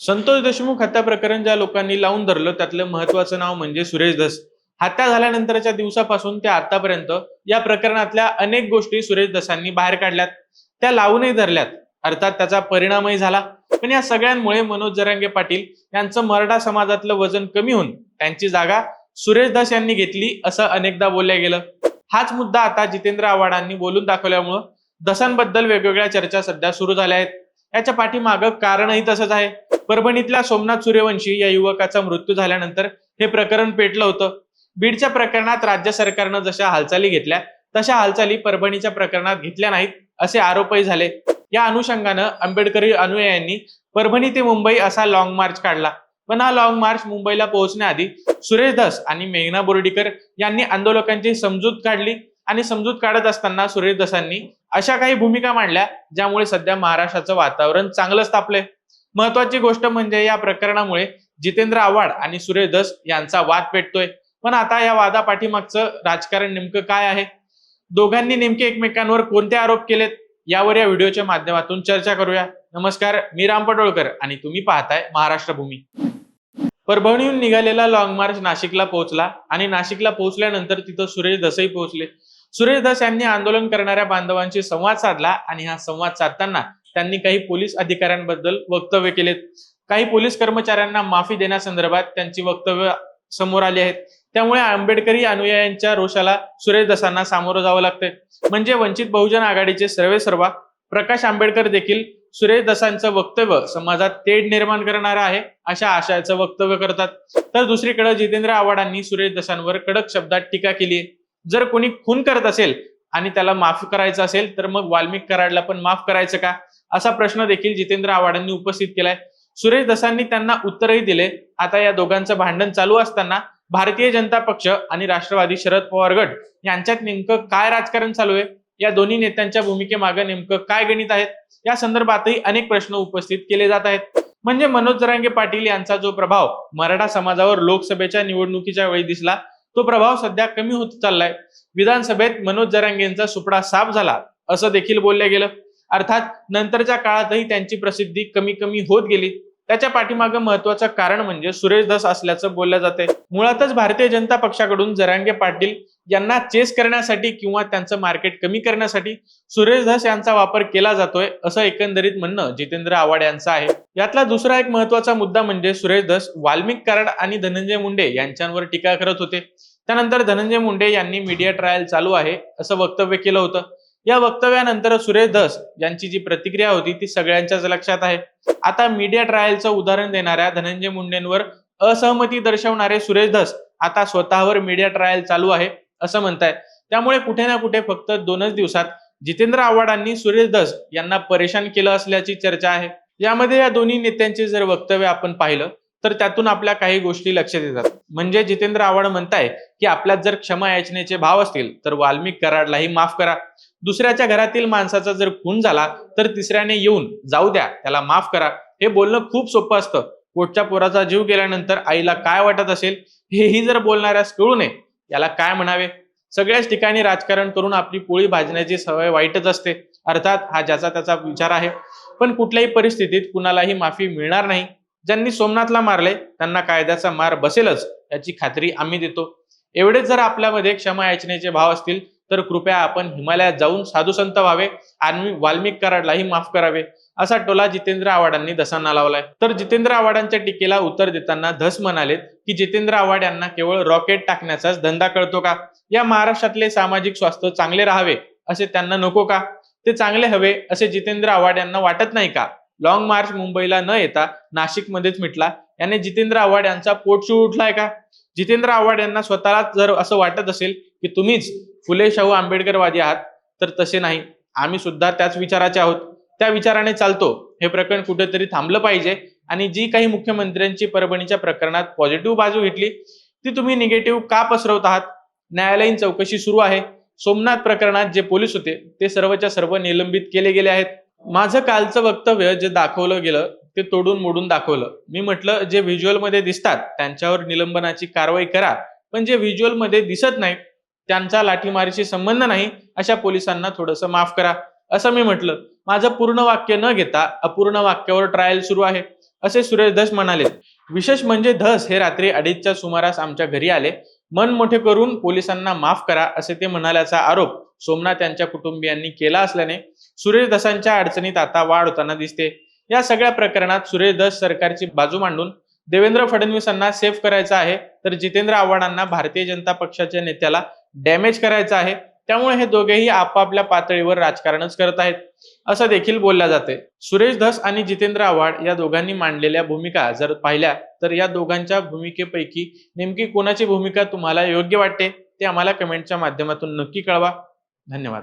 संतोष देशमुख हत्या प्रकरण ज्या लोकांनी लावून धरलं त्यातलं महत्वाचं नाव म्हणजे सुरेश धस. हत्या झाल्यानंतरच्या दिवसापासून ते आतापर्यंत या प्रकरणातल्या अनेक गोष्टी सुरेश दसांनी बाहेर काढल्यात. त्या लावूनही धरल्यात. अर्थात त्याचा परिणामही झाला. पण या सगळ्यांमुळे मनोज जरांगे पाटील यांचं मराठा समाजातलं वजन कमी होऊन त्यांची जागा सुरेश दास यांनी घेतली असं अनेकदा बोलल्या गेलं. हाच मुद्दा आता जितेंद्र आव्हाडांनी बोलून दाखवल्यामुळं दसांबद्दल वेगवेगळ्या चर्चा सध्या सुरू झाल्या आहेत. याच्या पाठीमागं कारणही तसंच आहे. परभणीतल्या सोमनाथ सूर्यवंशी या युवकाचा मृत्यू झाल्यानंतर हे प्रकरण पेटलं होतं. बीडच्या प्रकरणात राज्य सरकारनं जशा हालचाली घेतल्या तशा हालचाली परभणीच्या प्रकरणात घेतल्या नाहीत असे आरोपही झाले. या अनुषंगानं आंबेडकरी अनुयायांनी परभणी ते मुंबई असा लॉंग मार्च काढला. पण हा लॉंग मार्च मुंबईला पोहोचण्याआधी सुरेश धस आणि मेघना बोर्डीकर यांनी आंदोलकांची समजूत काढली आणि समजूत काढत असताना सुरेश दसांनी अशा काही भूमिका मांडल्या ज्यामुळे सध्या महाराष्ट्राचं वातावरण चांगलंच तापलंय महत्वाची गोष्ट म्हणजे या प्रकरणामुळे जितेंद्र आव्हाड आणि सुरेश दस यांचा वाद पेटतोय. पण आता या वादापाठीमागचं राजकारण नेमकं काय आहे? दोघांनी नेमके एकमेकांवर कोणते आरोप केलेत? यावर या व्हिडिओच्या माध्यमातून चर्चा करूया. नमस्कार मी राम पटोळकर आणि तुम्ही पाहताय महाराष्ट्र भूमी. परभणीहून निघालेला लॉंग मार्च नाशिकला पोहोचला आणि नाशिकला पोहोचल्यानंतर तिथं सुरेश दसही पोहोचले. सुरेश दस यांनी आंदोलन करणाऱ्या बांधवांशी संवाद साधला आणि हा संवाद साधताना त्यांनी काही पोलीस अधिकाऱ्यांबद्दल वक्तव्य केलेत काही पोलीस कर्मचाऱ्यांना माफी देण्यासंदर्भात त्यांची वक्तव्य समोर आली आहेत. त्यामुळे आंबेडकरी अनुयायांच्या रोषाला सुरेश दसांना सामोरं जावं लागतंय. म्हणजे वंचित बहुजन आघाडीचे सर्वे सर्वा प्रकाश आंबेडकर देखील सुरेश दसांचं वक्तव्य समाजात तेढ निर्माण करणार आहे अशा आशयाचं वक्तव्य करतात. तर दुसरीकडे जितेंद्र आव्हाडांनी सुरेश दसांवर कडक शब्दात टीका केली जर कोणी खून करत असेल आणि त्याला माफ करायचं असेल तर मग वाल्मिक कराडला पण माफ करायचं का? असा प्रश्न देखील जितेंद्र आव्हाडांनी उपस्थित केलाय. सुरेश दसांनी त्यांना उत्तरही दिले. आता या दोघांचं भांडण चालू असताना भारतीय जनता पक्ष आणि राष्ट्रवादी शरद पवार गट यांच्यात नेमकं काय राजकारण चालू आहे? या दोन्ही नेत्यांच्या भूमिकेमागे नेमकं काय गणित आहेत या संदर्भातही अनेक प्रश्न उपस्थित केले जात आहेत. म्हणजे मनोज जरांगे पाटील यांचा जो प्रभाव मराठा समाजावर लोकसभेच्या निवडणुकीच्या वेळी दिसला तो प्रभाव सध्या कमी होत चाललाय. विधानसभेत मनोज जरांगेंचा सुपडा साफ झाला असं देखील बोललं गेलं. अर्थात नंतरच्या काळातही त्यांची प्रसिद्धी कमी कमी होत गेली. त्याच्या पाठीमागं महत्वाचं कारण म्हणजे सुरेश दास असल्याचं बोललं जाते मुळातच भारतीय जनता पक्षाकडून जरांगे पाटील यांना चेस करण्यासाठी किंवा त्यांचं मार्केट कमी करण्यासाठी सुरेश धस यांचा वापर केला जातोय असं एकंदरीत म्हणणं जितेंद्र आव्हाड यांचं आहे. यातला दुसरा एक महत्त्वाचा मुद्दा म्हणजे सुरेश धस वाल्मिक कराड आणि धनंजय मुंडे यांच्यावर टीका करत होते. त्यानंतर धनंजय मुंडे यांनी मीडिया ट्रायल चालू आहे असं वक्तव्य केलं होतं. या वक्तव्यानंतर सुरेश धस यांची जी प्रतिक्रिया होती ती सगळ्यांच्याच लक्षात आहे. आता मीडिया ट्रायलचं उदाहरण देणाऱ्या धनंजय मुंडेंवर असहमती दर्शवणारे सुरेश धस आता स्वतःवर मीडिया ट्रायल चालू आहे असं म्हणताय. त्यामुळे कुठे ना कुठे फक्त दोनच दिवसात जितेंद्र आव्हाडांनी सुरेश धस यांना परेशान केलं असल्याची चर्चा आहे. यामध्ये या दोन्ही नेत्यांचे जर वक्तव्य आपण पाहिलं तर त्यातून आपल्या काही गोष्टी लक्षात येतात. म्हणजे जितेंद्र आव्हाड म्हणताय की आपल्यात जर क्षमा याचनेचे भाव असतील तर वाल्मिक कराडलाही माफ करा. दुसऱ्याच्या घरातील माणसाचा जर खून झाला तर तिसऱ्याने येऊन जाऊ द्या त्याला माफ करा. हे बोलणं खूप सोपं असतं. पोटच्या पोराचा जीव गेल्यानंतर आईला काय वाटत असेल हेही जर बोलणाऱ्यास कळू नये याला काय म्हणावे? सगळ्याच ठिकाणी राजकारण करून आपली पोळी भाजण्याची सवय वाईटच असते. अर्थात हा ज्याचा त्याचा विचार आहे. पण कुठल्याही परिस्थितीत कुणालाही माफी मिळणार नाही. ज्यांनी सोमनाथला मारले त्यांना कायद्याचा मार बसेलच याची खात्री आम्ही देतो. एवढेच जर आपल्यामध्ये क्षमा याचनेचे भाव असतील तर कृपया आपण हिमालयात जाऊन साधुसंत व्हावे आणि वाल्मिक कराडलाही माफ करावे असा टोला जितेंद्र आव्हाडांनी धसांना लावलाय. तर जितेंद्र आव्हाडांच्या टीकेला उत्तर देताना धस म्हणालेत की जितेंद्र आव्हाड यांना केवळ रॉकेट टाकण्याचाच धंदा कळतो का? या महाराष्ट्रातले सामाजिक स्वास्थ्य चांगले राहावे असे त्यांना नको का? ते चांगले हवे असे जितेंद्र आव्हाड यांना वाटत नाही का? लॉंग मार्च मुंबईला न येता नाशिकमध्येच मिटला. याने जितेंद्र आव्हाड यांचा पोटशू उठलाय का? जितेंद्र आव्हाड यांना स्वतःला जर असं वाटत असेल की तुम्हीच फुले शाहू आंबेडकरवादी आहात तर तसे नाही. आम्ही सुद्धा त्याच विचाराचे आहोत. त्या विचाराने चालतो. हे प्रकरण कुठेतरी थांबलं पाहिजे. आणि जी काही मुख्यमंत्र्यांची परभणीच्या प्रकरणात पॉझिटिव्ह बाजू घेतली ती तुम्ही निगेटिव्ह का पसरवत आहात? न्यायालयीन चौकशी सुरू आहे. सोमनाथ प्रकरणात जे पोलीस होते ते सर्वच्या सर्व निलंबित केले गेले आहेत. माझं कालचं वक्तव्य जे दाखवलं गेलं ते तोडून मोडून दाखवलं. मी म्हटलं जे व्हिज्युअलमध्ये दिसतात त्यांच्यावर निलंबनाची कारवाई करा. पण जे व्हिज्युअलमध्ये दिसत नाही त्यांचा लाठीमारीशी संबंध नाही अशा पोलिसांना थोडंसं माफ करा. असं मी म्हटलं माझं पूर्ण वाक्य न घेता अपूर्ण वाक्यावर ट्रायल सुरू आहे असे सुरेश धस म्हणाले. विशेष म्हणजे धस हे रात्री अडीचच्या सुमारास आमच्या घरी आले. मन मोठे करून पोलिसांना माफ करा असे ते म्हणाल्याचा आरोप सोमनाथ यांच्या कुटुंबियांनी केला असल्याने सुरेश धसांच्या अडचणीत आता वाढ होताना दिसते. या सगळ्या प्रकरणात सुरेश धस सरकारची बाजू मांडून देवेंद्र फडणवीसांना सेफ करायचा आहे तर जितेंद्र आव्हाडांना भारतीय जनता पक्षाच्या नेत्याला डॅमेज करायचा आहे. त्यामुळे हे दोघेही आपापल्या पातळीवर राजकारणच करत आहेत. असं देखील बोलल्या जाते. सुरेश धस आणि जितेंद्र आव्हाड या दोघांनी मांडलेल्या भूमिका जर पाहिल्या तर या दोघांच्या भूमिकेपैकी नेमकी कोणाची भूमिका तुम्हाला योग्य वाटते ते आम्हाला कमेंटच्या माध्यमातून नक्की कळवा. धन्यवाद.